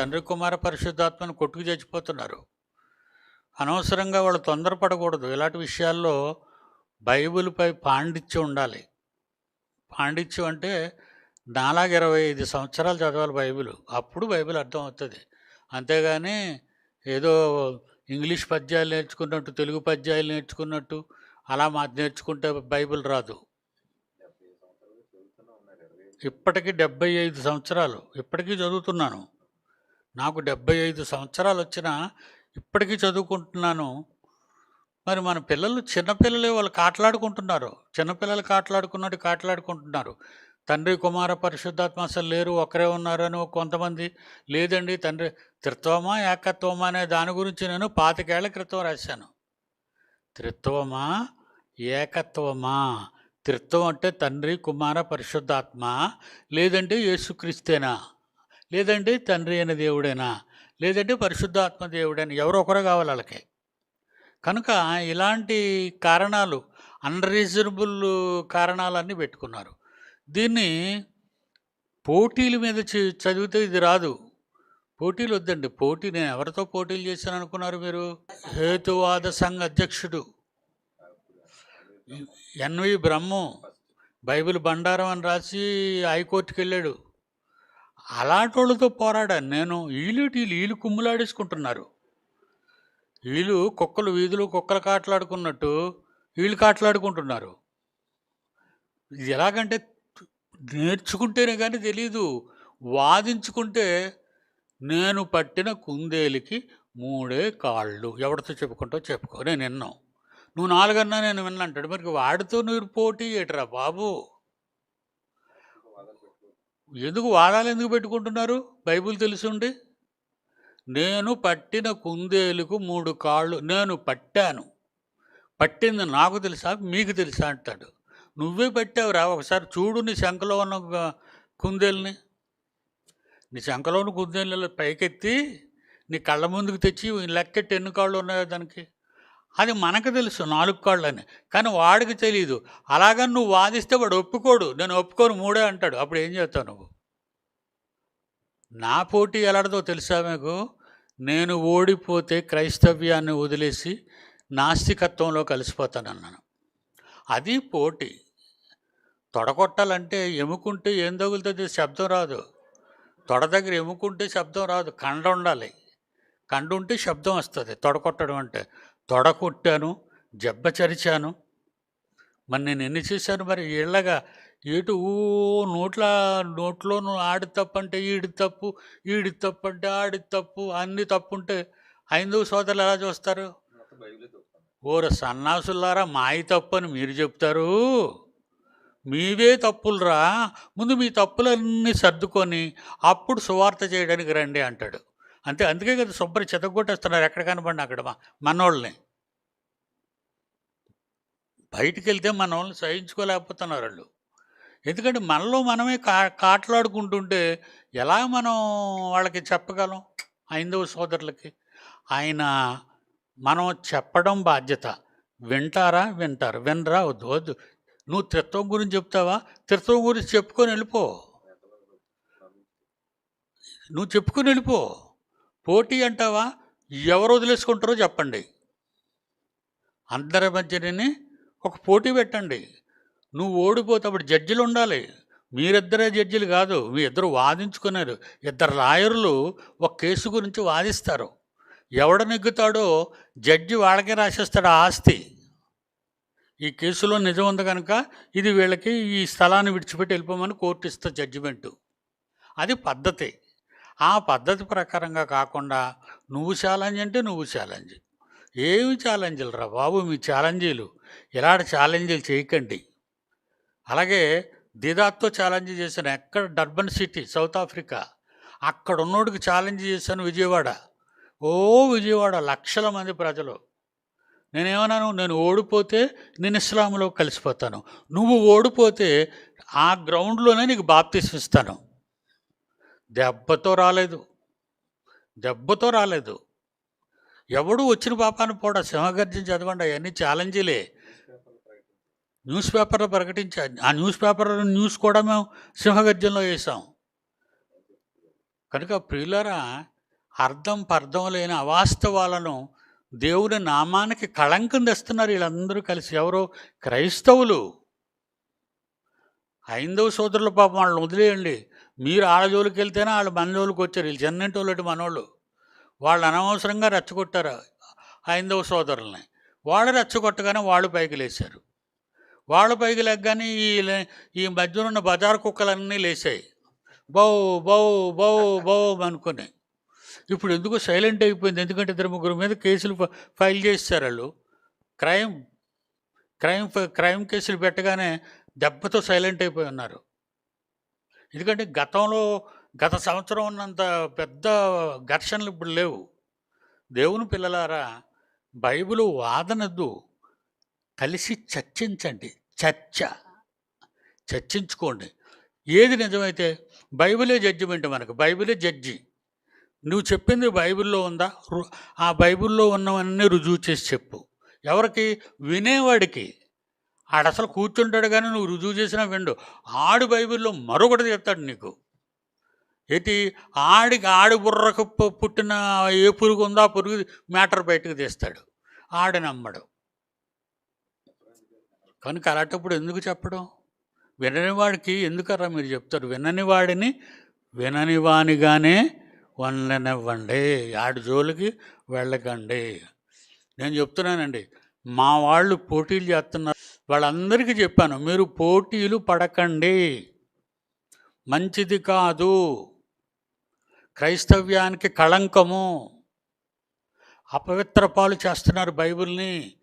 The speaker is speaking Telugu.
తండ్రి కుమార పరిశుద్ధాత్మని కొట్టుకు చచ్చిపోతున్నారు. అనవసరంగా వాళ్ళు తొందరపడకూడదు. ఇలాంటి విషయాల్లో బైబిల్పై పాండిత్యం ఉండాలి. పాండిత్యం అంటే నాలాగ ఇరవై ఐదు సంవత్సరాలు చదవాలి బైబిల్. అప్పుడు బైబిల్ అర్థం అవుతుంది అంతేగాని ఏదో ఇంగ్లీష్ పద్యాలు నేర్చుకున్నట్టు తెలుగు పద్యాలు నేర్చుకున్నట్టు అలా మా నేర్చుకుంటే బైబిల్ రాదు. ఇప్పటికీ డెబ్బై ఐదు సంవత్సరాలు. ఇప్పటికీ చదువుతున్నాను. నాకు డెబ్బై ఐదు సంవత్సరాలు వచ్చినా ఇప్పటికీ చదువుకుంటున్నాను. మరి మన పిల్లలు చిన్నపిల్లలే వాళ్ళు కాట్లాడుకుంటున్నారు చిన్నపిల్లలు కాట్లాడుకున్నట్టు కాట్లాడుకుంటున్నారు తండ్రి కుమార పరిశుద్ధాత్మ అసలు లేరు ఒకరే ఉన్నారు అని కొంతమంది. లేదండి తండ్రి త్రిత్వమా ఏకత్వమా అనే దాని గురించి నేను పాతికేళ్ళ క్రితం రాశాను. త్రిత్వమా ఏకత్వమా? త్రిత్వం అంటే తండ్రి కుమార పరిశుద్ధాత్మ. లేదంటే యేసుక్రీస్తేనా? లేదంటే తండ్రి అయిన దేవుడేనా? లేదంటే పరిశుద్ధాత్మ దేవుడైనా? ఎవరో ఒకరు కావాలి వాళ్ళకి. కనుక ఇలాంటి కారణాలు అన్రీజనబుల్ కారణాలన్నీ పెట్టుకున్నారు. దీన్ని పోటీల మీద చదివితే ఇది రాదు. పోటీలు వద్దండి. పోటీ నేను ఎవరితో పోటీలు చేశాను అనుకున్నారు మీరు? హేతువాద సంఘ అధ్యక్షుడు. ఎన్వి బ్రహ్మం బైబిల్ బండారం అని రాసి హైకోర్టుకి వెళ్ళాడు అలాంటి వాళ్ళతో పోరాడాను నేను వీళ్ళు వీళ్ళు కుమ్ములాడేసుకుంటున్నారు. వీళ్ళు కుక్కలు వీధులు కుక్కలు కాట్లాడుకున్నట్టు వీళ్ళు కాట్లాడుకుంటున్నారు. ఇది ఎలాగంటే నేర్చుకుంటేనే కానీ తెలీదు. వాదించుకుంటే నేను పట్టిన కుందేలికి మూడే కాళ్ళు. ఎవరితో చెప్పుకుంటో చెప్పుకో నేను విన్నాం నువ్వు నాలుగన్నా నేను విన్నా అంటాడు మరి వాడితో నువ్వు పోటీ ఏటరా బాబు? ఎందుకు వాడాలి ఎందుకు పెట్టుకుంటున్నారు? బైబిల్ తెలుసుండి? నేను పట్టిన కుందేలుకు మూడు కాళ్ళు నేను పట్టాను. పట్టింది నాకు తెలుసా? మీకు తెలుసా? అంటాడు. నువ్వే పట్టావురా ఒకసారి చూడు నీ శంఖలో ఉన్న కుందేలుని. నీ శంఖలో ఉన్న కుందేలు పైకెత్తి నీ కళ్ళ ముందుకు తెచ్చి లెక్కెట్టి ఎన్ని కాళ్ళు ఉన్నాయో దానికి? అది మనకు తెలుసు నాలుగు కాళ్ళు అని కానీ వాడికి తెలియదు అలాగని నువ్వు వాదిస్తే వాడు ఒప్పుకోడు. నేను ఒప్పుకోను మూడే అంటాడు. అప్పుడు ఏం చేస్తావు నువ్వు? నా పోటీ ఎలాడదో తెలుసా మీకు? నేను ఓడిపోతే క్రైస్తవ్యాన్ని వదిలేసి నాస్తికత్వంలో కలిసిపోతానన్నాను. అది పోటీ. తొడగొట్టాలంటే ఎముకుంటే ఏం తగులుతుంది? శబ్దం రాదు. తొడ దగ్గర ఎముకుంటే శబ్దం రాదు. కండ ఉండాలి. కండ ఉంటే శబ్దం వస్తుంది. తొడగొట్టడం అంటే. తొడ కొట్టాను చరిచాను. మరి నేను ఎన్ని చేశాను మరి? ఇళ్ళగా ఏటు ఊ నోట్ల నోట్లో ఆడి తప్పు అంటే ఈడి తప్పు ఈడి తప్పు అంటే ఆడి తప్పు అన్ని తప్పు ఉంటే హైందవ సోదరులు ఎలా చూస్తారు? ఓర సన్నాసులారా మాయి తప్పు అని మీరు చెప్తారు. మీవే తప్పులురా. ముందు మీ తప్పులన్నీ సర్దుకొని అప్పుడు సువార్త చేయడానికి రండి అంటాడు. అంతే అందుకే కదా శుభ్ర చెతగొట్టేస్తున్నారు ఎక్కడ కనపడిన అక్కడ మనోళ్ళని. బయటికి వెళ్తే మన వాళ్ళని సహించుకోలేకపోతున్నారు వాళ్ళు. ఎందుకంటే మనలో మనమే కా కాట్లాడుకుంటుంటే ఎలా మనం వాళ్ళకి చెప్పగలం హైందవ సోదరులకి? ఆయన మనం చెప్పడం బాధ్యత. వింటారా? వింటారు. వినరా? వద్దు వద్దు. నువ్వు త్రిత్వం గురించి చెప్తావా? త్రిత్వం గురించి చెప్పుకొని వెళ్ళిపో. నువ్వు చెప్పుకొని వెళ్ళిపో. పోటీ అంటావా? ఎవరు వదిలేసుకుంటారో చెప్పండి. అందరి మధ్యనే ఒక పోటీ పెట్టండి. నువ్వు ఓడిపోతే అప్పుడు జడ్జిలు ఉండాలి. మీరిద్దరే జడ్జిలు కాదు. మీ ఇద్దరు వాదించుకున్నారు. ఇద్దరు లాయర్లు ఒక కేసు గురించి వాదిస్తారు. ఎవడ నెగ్గుతాడో జడ్జి వాళ్ళకే రాసేస్తాడు ఆస్తి. ఈ కేసులో నిజం ఉంది కనుక ఇది వీళ్ళకి ఈ స్థలాన్ని విడిచిపెట్టి వెళ్ళిపోమని కోర్టు ఇస్తా జడ్జిమెంటు అది పద్ధతి. ఆ పద్ధతి ప్రకారంగా కాకుండా నువ్వు ఛాలెంజ్ అంటే నువ్వు ఛాలెంజ్ ఏమి ఛాలెంజ్లు రా బాబు మీ ఛాలెంజీలు ఇలాంటి ఛాలెంజీలు చేయకండి. అలాగే దిదాత్తో ఛాలెంజ్ చేశాను. ఎక్కడ డర్బన్ సిటీ సౌత్ ఆఫ్రికా అక్కడ ఉన్నోడికి ఛాలెంజ్ చేశాను విజయవాడ. ఓ విజయవాడ లక్షల మంది ప్రజలు. నేనేమన్నాను? నేను ఓడిపోతే నేను ఇస్లాంలో కలిసిపోతాను. నువ్వు ఓడిపోతే ఆ గ్రౌండ్లోనే నీకు బాప్తీసం ఇస్తాను. దెబ్బతో రాలేదు. దెబ్బతో రాలేదు. ఎవడు వచ్చిన పాపాన్ని పోడా సింహగర్జన చదవండి. అవన్నీ ఛాలెంజీలే. న్యూస్ పేపర్లో ప్రకటించా ఆ న్యూస్ పేపర్ న్యూస్ కూడా మేము సింహగర్జనలో వేసాం కనుక ప్రియులరా అర్థం పర్థం లేని అవాస్తవాలను దేవుని నామానికి కళంకం తెస్తున్నారు వీళ్ళందరూ కలిసి. ఎవరో? క్రైస్తవులు. హైందవ సోదరుల పాపం వాళ్ళని వదిలేయండి. మీరు ఆళ్ళ జోలికి వెళ్తేనే వాళ్ళు మన జోలికి వచ్చారు. వీళ్ళు చెన్నంటోళ్ళటి మనోళ్ళు. వాళ్ళు అనవసరంగా రెచ్చగొట్టారు హైందవ సోదరుల్ని. వాళ్ళు రెచ్చగొట్టగానే వాళ్ళు పైకి లేచారు వాళ్ళు పైకి లెగ్గానే ఈ ఈ మధ్యన ఉన్న బజార్ కుక్కలన్నీ లేచాయి బౌ బౌ బౌ బౌ అనుకుని. ఇప్పుడు ఎందుకు సైలెంట్ అయిపోయింది. ఎందుకంటే ఇద్దరు ముగ్గురు మీద కేసులు ఫైల్ చేస్తారు వాళ్ళు. క్రైమ్ క్రైమ్ క్రైమ్ కేసులు పెట్టగానే దెబ్బతో సైలెంట్ అయిపోయి ఉన్నారు. ఎందుకంటే గతంలో గత సంవత్సరం ఉన్నంత పెద్ద ఘర్షణలు ఇప్పుడు లేవు. దేవుని పిల్లలారా బైబిల్ వాదనద్దు. కలిసి చర్చించండి. చర్చ. చర్చించుకోండి. ఏది నిజమైతే బైబిలే జడ్జిమెంట్ మనకు. బైబిలే జడ్జి. నువ్వు చెప్పింది బైబిల్లో ఉందా? ఆ బైబిల్లో ఉన్నవన్నీ రుజువు చేసి చెప్పు. ఎవరికి? వినేవాడికి. ఆడ అసలు కూర్చుంటాడు కానీ నువ్వు రుజువు చేసినా విండు. ఆడు బైబిల్లో మరొకటి చెప్తాడు నీకు. ఏంటి? ఆడికి ఆడి బుర్రకు పుట్టిన ఏ పురుగు ఉందో ఆ పురుగు మ్యాటర్ బయటకు తీస్తాడు. ఆడ నమ్మడు. కనుక అలాంటప్పుడు ఎందుకు చెప్పడం? వినని వాడికి ఎందుకరా మీరు చెప్తారు? వినని వాడిని వినని వానిగానే వండనివ్వండి ఆడి జోలికి వెళ్ళకండి. నేను చెప్తున్నానండి. మా వాళ్ళు పోటీలు చేస్తున్నారు. వాళ్ళందరికీ చెప్పాను మీరు పోటీలు పడకండి. మంచిది కాదు. క్రైస్తవ్యానికి కళంకము. అపవిత్ర పాలు చేస్తున్నారు బైబిల్ని.